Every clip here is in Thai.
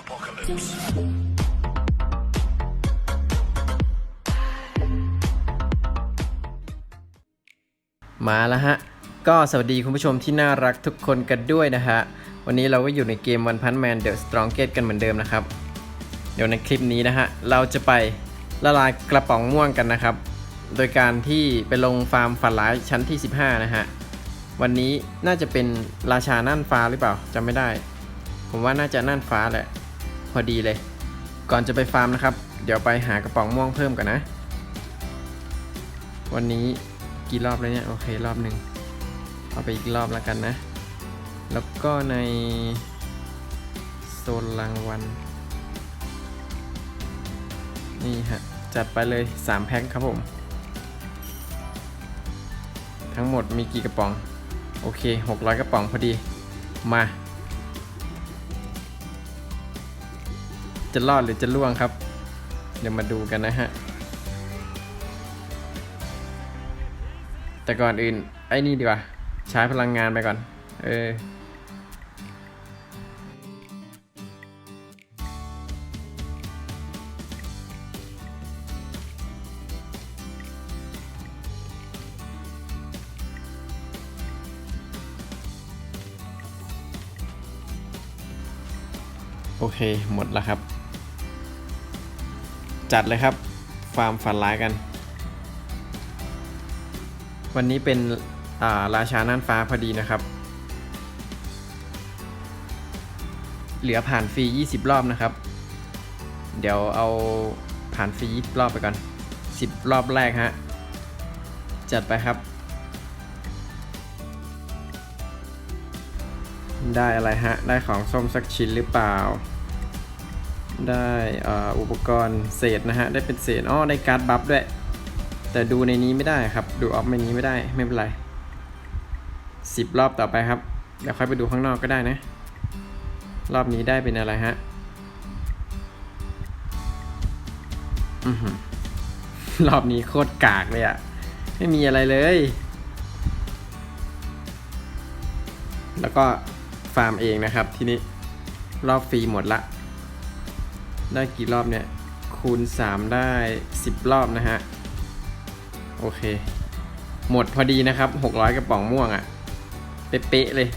apocalypse. มาแล้วฮะ ก็สวัสดีคุณผู้ชมที่น่ารักทุกคนกันด้วยนะฮะ วันนี้เราก็อยู่ในเกม One Punch Man The Strongest กันเหมือนเดิมนะครับ เดี๋ยวในคลิปนี้นะฮะ เราจะไปละลายกระป๋องม่วงกันนะครับ โดยการที่ไปลงฟาร์มฝันร้ายชั้นที่ 15 นะฮะ วันนี้น่าจะเป็นราชาน่านฟ้าหรือเปล่าจำไม่ได้ ผมว่าน่าจะน่านฟ้าแหละ พอดีเลย ก่อนจะไปฟาร์มนะครับ เดี๋ยวไปหากระป๋องม่วงเพิ่มกันนะ วันนี้กี่รอบแล้วเนี่ย โอเครอบหนึ่งเอาไปอีกรอบแล้วกันนะ แล้วก็ในโซนรางวัลนี่ฮะ จัดไปเลย 3 แพ็คครับผม ทั้งหมดมีกี่กระป๋อง โอเค 600 กระป๋องพอดี มา จะรอดหรือจะล่วงครับ เดี๋ยวมาดูกันนะฮะ แต่ก่อนอื่น ไอ้นี่ดีกว่า ใช้พลังงานไปก่อน เออโอเค หมดแล้วครับ จัดเลยครับ ฟาร์มฝันร้ายกัน วันนี้เป็นาราชาน่านฟ้าพอดีนะครับ เหลือผ่านฟรี 20 รอบนะครับ เดี๋ยวเอาผ่านฟรี 20 รอบไปก่อน 10 รอบแรกฮะ จัดไปครับ ได้อะไรฮะ ได้ของส้มสักชิ้นหรือเปล่า ได้อ,อุปกรณ์เศษนะฮะ ได้เป็นเศษอ้อได้การ์ดบัฟด้วย แต่ดูในนี้ไม่ได้ครับ ดูออฟในนี้ไม่ได้ ไม่เป็นไรสิบรอบต่อไปครับ เดี๋ยวค่อยไปดูข้างนอกก็ได้นะ รอบนี้ได้เป็นอะไรฮะอือหือรอบนี้โคตรกากเลยอะไม่มีอะไรเลย แล้วก็ฟาร์มเองนะครับ ทีนี้รอบฟรีหมดละ ได้กี่รอบเนี่ย คูณ 3 ได้ 10 รอบนะฮะ โอเค หมดพอดีนะครับ 600 กระป๋องม่วงอะ่ะ เป๊ะเลย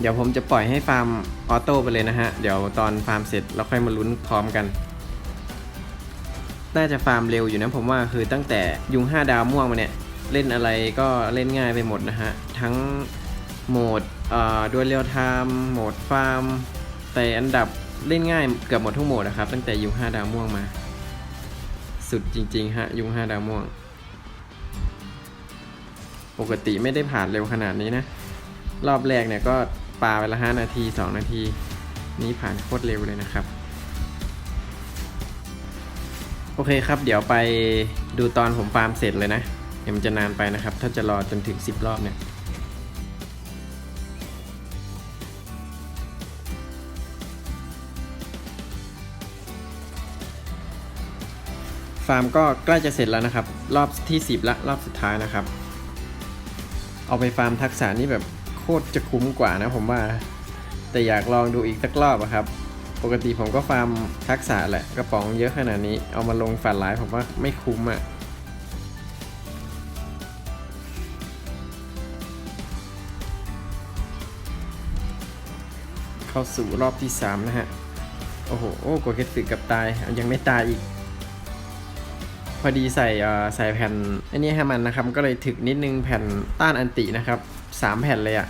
เดี๋ยวผมจะปล่อยให้ฟาร์มออโต้ไปเลยนะฮะ เดี๋ยวตอนฟาร์มเสร็จเราค่อยมาลุ้นพร้อมกัน น่าจะฟาร์มเร็วอยู่นะผมว่าคือตั้งแต่ยุง5ดาวม่วงมาเนี่ย เล่นอะไรก็เล่นง่ายไปหมดนะฮะ ทั้งโหมดดวลเรียลไทม์โหมดฟาร์ม แต่อันดับเล่นง่ายเกือบหมดทุกโหมดนะครับ ตั้งแต่ยุง5ดาวม่วงมา สุดจริง ๆ ฮะยุง5ดาวม่วง ปกติไม่ได้ผ่านเร็วขนาดนี้นะ รอบแรกเนี่ยก็ปาไปละ 5 นาที 2 นาที นี้ผ่านโคตรเร็วเลยนะครับ โอเคครับ เดี๋ยวไปดูตอนผมฟาร์มเสร็จเลยนะ เดี๋ยวมันจะนานไปนะครับ ถ้าจะรอจนถึง 10 รอบเนี่ยฟาร์มก็ใกล้จะเสร็จแล้วนะครับ รอบที่ 10 ละรอบสุดท้ายนะครับ เอาไปฟาร์มทักษะนี่แบบโคตรจะคุ้มกว่านะผมว่า แต่อยากลองดูอีกสักรอบอะครับ ปกติผมก็ฟาร์มทักษะแหละกระป๋องเยอะขนาดนี้ เอามาลงฝันร้ายผมว่าไม่คุ้มอะ เข้าสู่รอบที่ 3 นะฮะ โอ้โห โอ้กเกสึกับตาย ยังไม่ตายอีก พอดีใส่ใส่แผ่น อันนี้ให้มันนะครับ ก็เลยถึกนิดนึงแผ่นต้านอันตินะครับสามแผ่นเลยอะ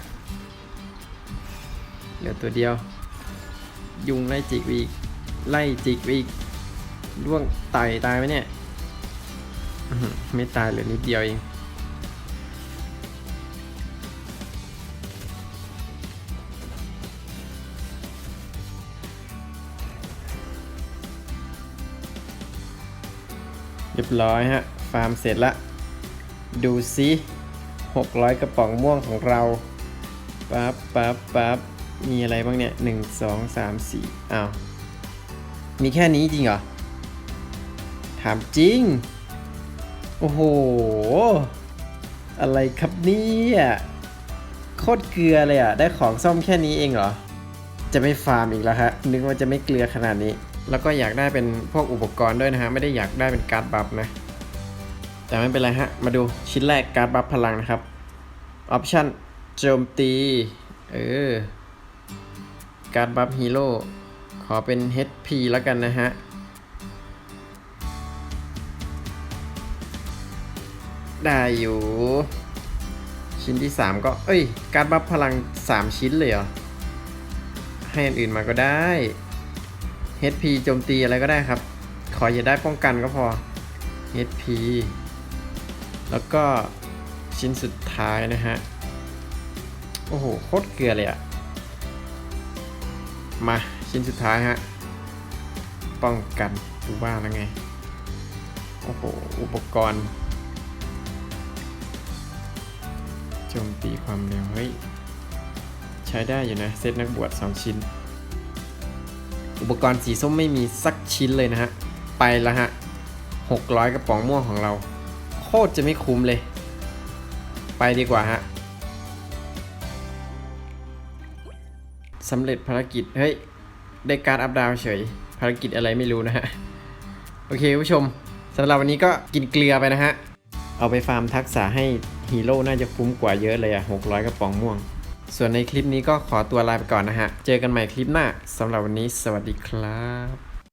เหลือตัวเดียว ยุงไล่จิกอีกไล่จิกอีกร่วงตายตายไหมเนี่ย ไม่ตายเหลือนิดเดียวเอง เรียบร้อยฮะ ฟาร์มเสร็จละ ดูซิ600 กระป๋องม่วงของเรา ปั๊บปั๊บปั๊บมีอะไรบ้างเนี่ย 1 2 3 4อ้าว มีแค่นี้จริงเหรอ ถามจริง โอ้โห อะไรครับเนี่ยโคตรเกลือเลยอะ ได้ของซ่อมแค่นี้เองเหรอ จะไม่ฟาร์มอีกแล้วฮะ นึกว่าจะไม่เกลือขนาดนี้ แล้วก็อยากได้เป็นพวกอุปกรณ์ด้วยนะฮะ ไม่ได้อยากได้เป็นการ์ดบัฟนะ แต่ไม่เป็นไรฮะ มาดูชิ้นแรกการ์ดบัฟพลังนะครับ ออปชั่นโจมตี เออ การ์ดบัฟฮีโร่ ขอเป็น HP แล้วกันนะฮะ ได้อยู่ ชิ้นที่ 3 ก็ เอ้ย การ์ดบัฟพลัง 3 ชิ้นเลยเหรอ ให้อันอื่นมาก็ได้ HP โจมตีอะไรก็ได้ครับ ขออย่าได้ป้องกันก็พอ HP แล้วก็ชิ้นสุดท้ายนะฮะ โอ้โห โคตรเกลือเลยอะมาชิ้นสุดท้ายฮะ ป้องกันดูว่าแล้วไง โอ้โห อุปกรณ์โจมตีความเร็วเฮ้ย ใช้ได้อยู่นะ เซตนักบวช 2 ชิ้น อุปกรณ์สีส้มไม่มีสักชิ้นเลยนะฮะ ไปแล้วฮะ 600 กระป๋องม่วงของเรา โคตรจะไม่คุ้มเลย ไปดีกว่าฮะสำเร็จภารกิจ เฮ้ย ได้การดอัพดาวเฉย ภารกิจอะไรไม่รู้นะฮะ โอเคผู้ชมสำหรับวันนี้ก็กินเกลือไปนะฮะ เอาไปฟาร์มทักษะให้ฮีโร่น่าจะคุ้มกว่าเยอะเลยอะ600 กระป๋องม่วง ส่วนในคลิปนี้ก็ขอตัวลาไปก่อนนะฮะ เจอกันใหม่คลิปหน้าสำหรับวันนี้สวัสดีครับ